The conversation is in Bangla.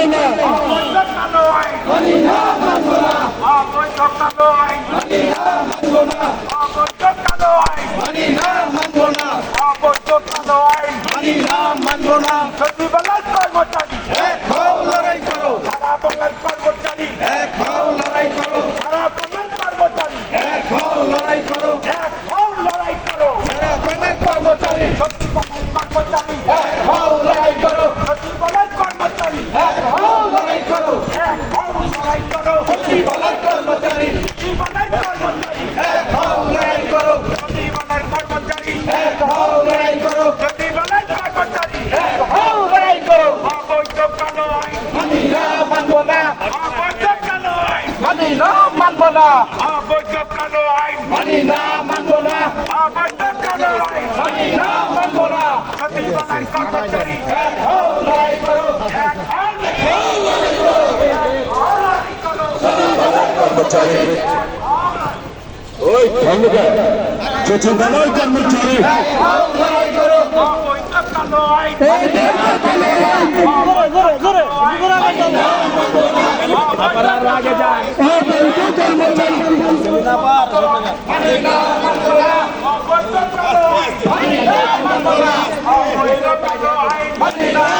মানবনা অনিহা মানবনা অনিহা মানবনা অনিহা মানবনা অনিহা মানবনা সচিবালয় কর্মচারী এক হও লড়াই করো সারা বাংলার কর্মচারী এক হও লড়াই করো সারা বাংলার কর্মচারী এক হও লড়াই করো এক হও লড়াই করো সারা বাংলার কর্মচারী সচিবালয় কর্মচারী না কালো আইন। মানি না মানব না অবৈধ কালো আইন। মানি না মানব না সচিবালয় কর্মচারী। এক হও লড়াই করো। এক হও লড়াই করো। কর্মচারী ওই ধন্যবাদ সচিবালয় কর্মচারী এক হও লড়াই করো কালো আইন মানি না